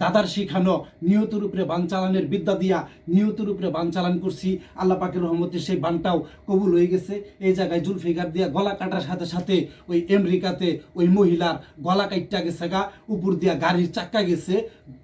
দাদার শিখানো নিয়তের উপরে বান চালানের বিদ্যা দিয়া নিয়তের উপরে বান চালান করছি। আল্লাহ পাকের রহমতে সেই বানটাও কবুল হয়ে গেছে। এই জায়গায় জুলফিকার দিয়া গলা কাটার সাথে সাথে ওই আমেরিকাতে ওই মহিলার গলা কাটটা গেছে গা, উপর দিয়া গাড়ির চাক্কা গেছে।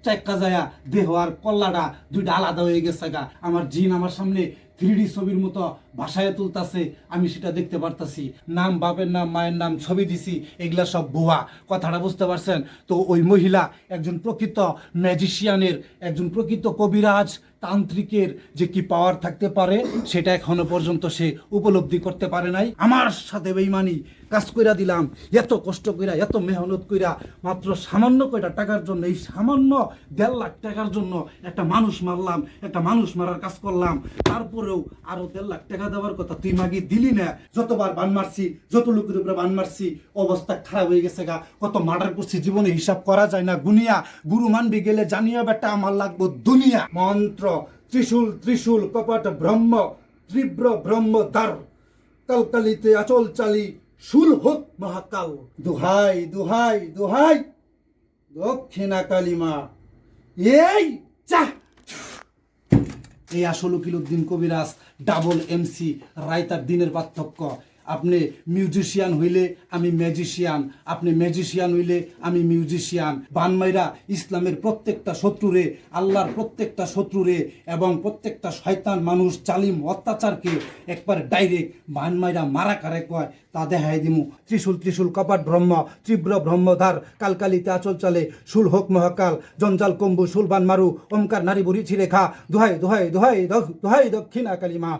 চাক্কা যায়া দেহ আর কল্লাটা দুইটা আলাদা হয়ে গেছে গা। আমার জিন আমার সামনে থ্রিডি ছবির মতো ভাষায় তুলতাছে, আমি সেটা দেখতে পারতাছি। নাম, বাপের নাম, মায়ের নাম, ছবি দিছি, এগুলা সব ভুয়া। কথাটা বুঝতে পারছেন? তো ওই মহিলা একজন প্রকৃত ম্যাজিশিয়ানের একজন প্রকৃত কবিরাজ, তান্ত্রিকের যে কি পাওয়ার থাকতে পারে, সেটা এখনও পর্যন্ত সে উপলব্ধি করতে পারে নাই। আমার সাথে বেইমানি কাজ কইরা দিলাম, এত কষ্ট কইরা, এত মেহনত কইরা, মাত্র সামান্য কয়টা টাকার জন্য, এই সামান্য দেড় লাখ টাকার জন্য একটা মানুষ মারলাম, একটা মানুষ মারার কাজ করলাম। তারপরেও আরও দেড় লাখ টাকা দেওয়ার কথা তুই মাগি দিলি না। যতবার বান মারছি, যত লোকের উপরে বান মারছি, অবস্থা খারাপ হয়ে গেছে গা। কত মার্ডার করছি, জীবনে হিসাব করা যায় না। গুনিয়া, গুরু মানবি গেলে জানিয়া বেটা, আমার লাগবো দুনিয়া। মন্ত্র, ত্রিশূল ত্রিশূল, কপট ব্রহ্ম, তীব্র ব্রহ্ম দ্বার কালকালিতে আচল চালি শুল হোক মহাকাল দুহাই দুহাই দুহাই। দক্ষিণা কালিমা। এই চা এই আসল উকিলুদ্দিন কবিরাজ ডাবল এমসি রায়তার দিনের পার্থক্য। আপনি মিউজিশিয়ান হইলে আমি ম্যাজিশিয়ান আপনি ম্যাজিশিয়ান হইলে আমি মিউজিশিয়ান বানমাইরা ইসলামের প্রত্যেকটা শত্রুরে, আল্লাহর প্রত্যেকটা শত্রুরে এবং প্রত্যেকটা শয়তান মানুষ চালিম অত্যাচারকে একবার ডাইরেক্ট বানমাইরা মারা কারে কয়, তা দেখাই দিমু। ত্রিশূল ত্রিশূল কপাট ব্রহ্ম, তীব্র ব্রহ্মধার কালকালিতে আচল চলে, শুল হোক মহাকাল, জঞ্জাল কম্বু শুলবান মারু, ওমকার নারী বুড়ি ছিরেখা দোহাই দোহাই দোহাই দখ- দোহাই দক্ষিণা কালিমা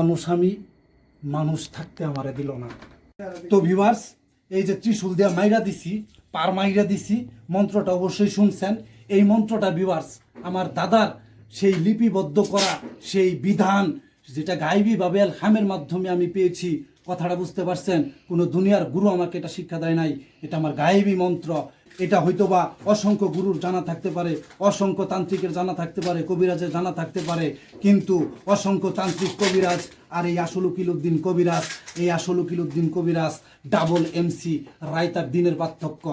মানুষ আমি, মানুষ থাকতে আমারে দিল না। তো ভিভার্স এই যে ত্রিশুল দিয়া মাইরা দিছি, পার মাইরা দিছি, মন্ত্রটা অবশ্যই শুনছেন। এই মন্ত্রটা ভিভার্স আমার দাদার সেই লিপিবদ্ধ করা সেই বিধান, যেটা গাইবি বাবেল খামের মাধ্যমে আমি পেয়েছি কথাটা বুঝতে পারছেন? কোনো দুনিয়ার গুরু আমাকে এটা শিক্ষা দেয় নাই। এটা আমার গায়েবী মন্ত্র। এটা হয়তো বা অসংখ্য গুরুর জানা থাকতে পারে, অসংখ্য তান্ত্রিকের জানা থাকতে পারে, কবিরাজের জানা থাকতে পারে, কিন্তু অসংখ্য তান্ত্রিক কবিরাজ আর এই আসল উকিলুদ্দিন কবিরাজ, এই আসল উকিলুদ্দিন কবিরাজ ডাবল এমসি রায়তার দিনের পার্থক্য।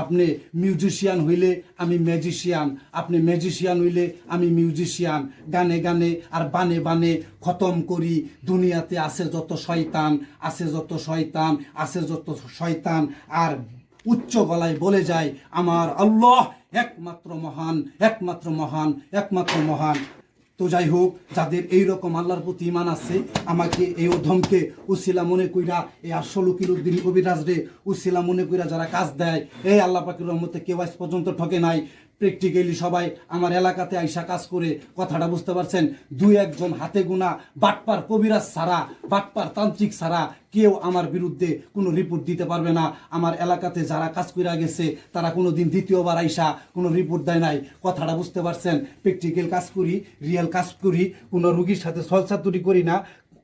আপনি মিউজিশিয়ান হইলে আমি ম্যাজিশিয়ান আপনি ম্যাজিশিয়ান হইলে আমি মিউজিশিয়ান গানে গানে আর বানে বানে খতম করি, দুনিয়াতে আছে যত শয়তান, আছে যত শয়তান, আছে যত শয়তান। আর উচ্চ গলায় বলে যায়, আমার আল্লাহ একমাত্র মহান একমাত্র মহান একমাত্র মহান। তো যাই হোক, যাদের এই রকম আল্লাহর প্রতি ইমান আছে, আমাকে এই অধমকে উসিলা মনে কইরা এই আসল উকিল উদ্দিন কবিরাজ রে উসিলা মনে কইরা যারা কাজ দেয় এই আল্লাহ পাকির রহমতে কেউ আজ পর্যন্ত ঠকে নাই। প্র্যাকটিক্যালি সবাই আমার এলাকাতে আইসা কাজ করে, কথাটা বুঝতে পারছেন? দুই একজন হাতে গোনা, বাটপার কবিরাজ ছাড়া, বাটপার তান্ত্রিক ছাড়া কেউ আমার বিরুদ্ধে কোনো রিপোর্ট দিতে পারবে না। আমার এলাকাতে যারা কাজ করে গেছে, তারা কোনো দিন দ্বিতীয়বার আইসা কোনো রিপোর্ট দেয় নাই। কথাটা বুঝতে পারছেন? প্র্যাকটিক্যাল কাজ করি রিয়েল কাজ করি, কোনো রুগীর সাথে ছলছাতুরি করি না।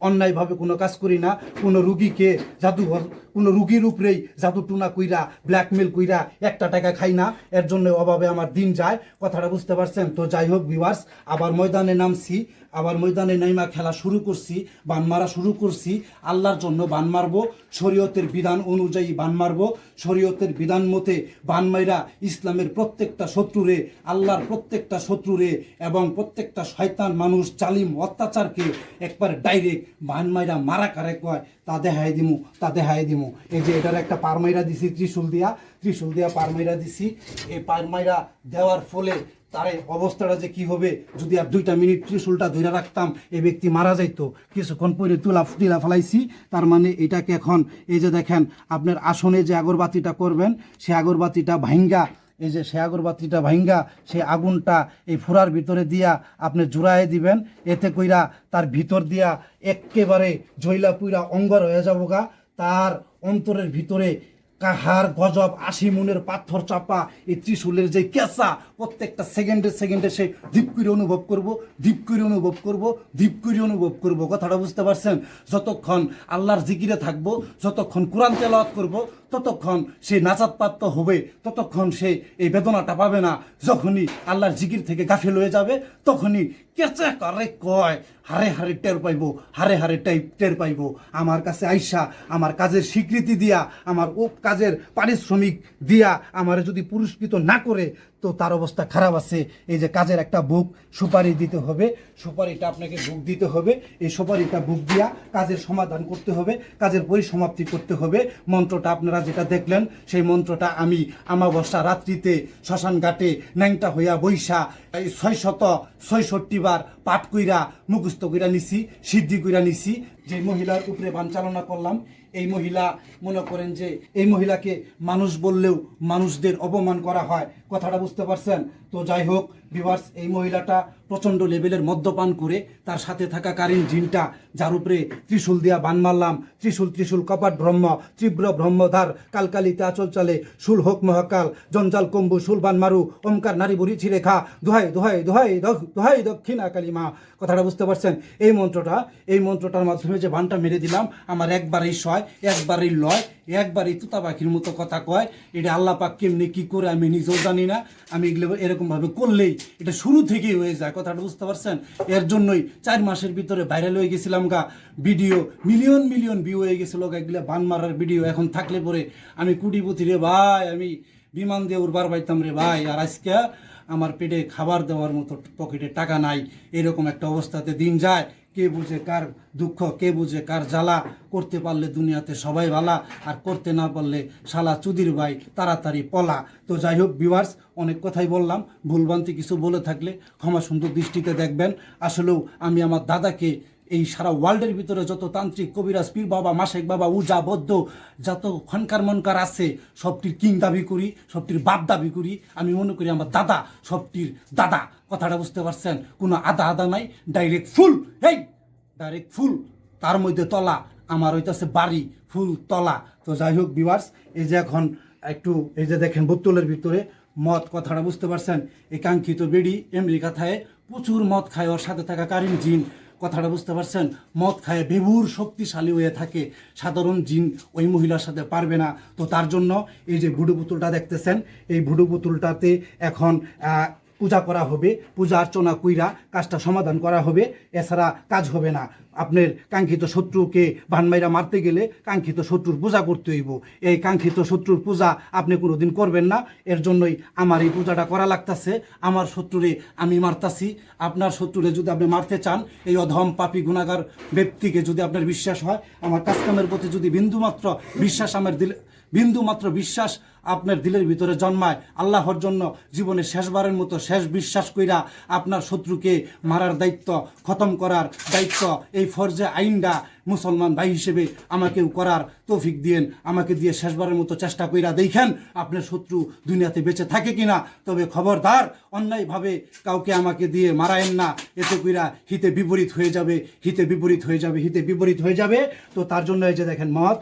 অন্যায়ভাবে কোনো কাজ করি না, কোনো রুগীকে জাদুঘর কোনো রুগীর উপরেই জাদু টুনা কইরা ব্ল্যাকমেল কইরা একটা টাকা খাই না, এর জন্য অভাবে আমার দিন যায়। কথাটা বুঝতে পারছেন? তো যাই হোক ভিউয়ার্স আবার ময়দানে নামছি, আবার ময়দানে নাইমা খেলা শুরু করছি, বান মারা শুরু করছি। আল্লাহর জন্য বান মারবো, শরীয়তের বিধান অনুযায়ী বান মারবো, শরীয়তের বিধান মতে বান মাইরা ইসলামের প্রত্যেকটা শত্রুরে, আল্লাহর প্রত্যেকটা শত্রুরে এবং প্রত্যেকটা শয়তান মানুষ জালিম অত্যাচারকে একবার ডাইরেক্ট বান মাইরা মারা কারে কয়, তা দেখাই দিমু, তা দেখাই দিমু। এই যে এটার একটা পারমাইরা দিছি, ত্রিশুল দিয়া ত্রিশুল দিয়া পারমাইরা দিছি। এই পারমাইরা দেওয়ার ফলে তার অবস্থাটা যে কি হবে, যদি আর দুইটা মিনিট ত্রিশুলটা ধরে রাখতাম, এই ব্যক্তি মারা যাইতো। কিছুক্ষণ পরে তুলা ফুটিলা ফেলাইছি, তার মানে এটাকে এখন, এই যে দেখেন, আপনার আসনে যে আগরবাতিটা করবেন, সে আগরবাতিটা ভাঙ্গা এই যে সে আগরবাতিটা ভাঙ্গা সেই আগুনটা এই ফুরার ভিতরে দিয়া আপনি জুড়াই দিবেন। এতে কইরা তার ভিতর দিয়া একেবারে জৈলা পুইরা অঙ্গর হয়ে যাব গা তার অন্তরের ভিতরে কাহার গজব, আশি মনের পাথর চাপা, এই ত্রিশূলের যে কেঁচা, প্রত্যেকটা সেকেন্ডে সেকেন্ডে সে দীপ করে অনুভব করব, দীপ করে অনুভব করব, দীপ করে অনুভব করব। কথাটা বুঝতে পারছেন? যতক্ষণ আল্লাহর জিকিরে থাকব, যতক্ষণ কোরআন তেলাওয়াত করব, ততক্ষণ সে নাজাত প্রাপ্ত হবে, ততক্ষণ সে এই বেদনাটা পাবে না। যখনই আল্লাহর জিকির থেকে গাফিল হয়ে যাবে, তখনই কেঁচা করে কয়? হারে হারে টের পাইব, হারে হারে টাইপ টের পাইব। আমার কাছে আইসা, আমার কাজের স্বীকৃতি দিয়া, আমার ও কাজের পারিশ্রমিক দিয়া আমার যদি পুরস্কৃত না করে তো তার অবস্থা খারাপ আছে। এই যে কাজের একটা বুক সুপারি দিতে হবে, সুপারিটা আপনাকে বুক দিতে হবে। এই সুপারিটা বুক দিয়া কাজের সমাধান করতে হবে, কাজের পরিসমাপ্তি করতে হবে। মন্ত্রটা আপনারা যেটা দেখলেন, সেই মন্ত্রটা আমি আমাবস্যা রাত্রিতে শ্মশান ঘাটে ন্যাংটা হইয়া বৈশা এই ছয়শত ছয়ষট্টি বার পাঠ কইরা মুখস্থ কইরা নিছি, সিদ্ধি কইরা নিছি। যে মহিলার উপরে বান চালনা করলাম এই মহিলা মনে করেন যে এই মহিলাকে মানুষ বললেও মানুষদের অপমান করা হয়। কথাটা বুঝতে পারছেন? তো যাই হোক বিভার্স এই মহিলাটা প্রচণ্ড লেভেলের মদ্যপান করে, তার সাথে থাকা কারিন জিনটা, যার উপরে ত্রিশূল দিয়া বান মারলাম, ত্রিশূল, ত্রিশুল, কপাট ব্রহ্ম, তীব্র ব্রহ্মধার কালকালিতে আচল চালে শুল হোক মহাকাল, জঞ্জাল কম্বু, শুল বান মারু, ওমকার নারী বুড়ি ছিঁড়ে খা দোহাই দোহাই দোহাই দোহাই দক্ষিণা কালী মা। কথাটা বুঝতে পারছেন? এই মন্ত্রটা, এই মন্ত্রটার মাধ্যমে যে বানটা মেরে দিলাম, আমার একবারেই সয়, একবারেই লয় একবারই তুতা পাখির মতো কথা কয়, এটা আল্লাহ পাক কেমনি কি করে আমি নিজেও জানি না। আমি এগুলো এরকম ভাবে করলেই এটা শুরু থেকেই হয়ে যায়, কথাটা বুঝতে পারছেন? এর জন্যই চার মাসের ভিতরে ভাইরাল হয়ে গেছিলাম গা ভিডিও মিলিয়ন মিলিয়ন ভিউ হয়ে গেছিল গা, এগুলো বান মারার ভিডিও এখন থাকলে পরে আমি কুটিপুতি রে ভাই, আমি বিমান দিয়ে উড়বার পাইতাম রে ভাই। আর আজকে আমার পেটে খাবার দেওয়ার মতো পকেটে টাকা নাই, এরকম একটা অবস্থাতে দিন যায়। কে বুঝে কার দুঃখ, কে বুঝে কার জ্বালা? করতে পারলে দুনিয়াতে সবাই ভালা, আর করতে না পারলে শালা চুদির ভাই তাড়াতাড়ি পলা। তো যাই হোক ভিউয়ার্স অনেক কথাই বললাম। ভুলভ্রান্তি কিছু বলে থাকলে ক্ষমা সুন্দর দৃষ্টিতে দেখবেন। আসলেও আমি আমার দাদাকে এই সারা ওয়ার্ল্ডের ভিতরে যত তান্ত্রিক কবিরাজ, পীর বাবা, মাসেক বাবা, উজা, বদ্ধ, যত খনকার মনকার আছে, সবটির কিং দাবি করি, সবটির বাপ দাবি করি। আমি মনে করি আমার দাদা সবটির দাদা। কথাটা বুঝতে পারছেন? কোনো আদা আদা নাই ডাইরেক্ট ফুল এই ডাইরেক্ট ফুল। তার মধ্যে তলা, আমার হইতাছে বাড়ি, ফুল তলা। তো যাই হোক বিভার্স এই যে এখন একটু, এই যে দেখেন বোতলের ভিতরে মদ, কথাটা বুঝতে পারছেন? এই কাঙ্ক্ষিত বেডি, আমেরিকা থায় প্রচুর মদ খায়, ওর সাথে থাকা কারিম জিন। কথাটা বুঝতে পারছেন? মদ খায় বেবুর শক্তিশালী হয়ে থাকে। সাধারণ জিন ওই মহিলার সাথে পারবে না। তো তার জন্য এই যে ভুডু পুতুলটা দেখতেছেন, এই ভুডু পুতুলটাতে এখন পূজা করা হবে, পূজা অর্চনা কইরা কাজটা সমাধান করা হবে, এছাড়া কাজ হবে না। আপনার কাঙ্ক্ষিত শত্রুকে ভানমাইরা মারতে গেলে কাঙ্ক্ষিত শত্রুর পূজা করতে হইব। এই কাঙ্ক্ষিত শত্রুর পূজা আপনি কোনোদিন করবেন না। এর জন্যই আমার এই পূজাটা করা লাগতাছে। আমার শত্রুরে আমি মারতাছি। আপনার শত্রুরে যদি আপনি মারতে চান, এই অধম পাপি গুণাগার ব্যক্তিকে যদি আপনার বিশ্বাস হয়, আমার কাজকামের প্রতি যদি বিন্দুমাত্র বিশ্বাস, আমার দিলে বিন্দুমাত্র বিশ্বাস আপনার দিলের ভিতরে জন্মায় আল্লাহর জন্য জীবনে শেষবারের মতো শেষ বিশ্বাস কইরা আপনার শত্রুকে মারার দায়িত্ব, খতম করার দায়িত্ব, এই ফরজে আইনটা মুসলমান ভাই হিসেবে আমাকেও করার তৌফিক দিয়েন, আমাকে দিয়ে শেষবারের মতো চেষ্টা কইরা দেখেন আপনার শত্রু দুনিয়াতে বেঁচে থাকে কিনা। তবে খবরদার, অন্যায়ভাবে কাউকে আমাকে দিয়ে মারায়েন না, এতে কইরা হিতে বিপরীত হয়ে যাবে, হিতে বিপরীত হয়ে যাবে, হিতে বিপরীত হয়ে যাবে। তো তার জন্য এই যে দেখেন মত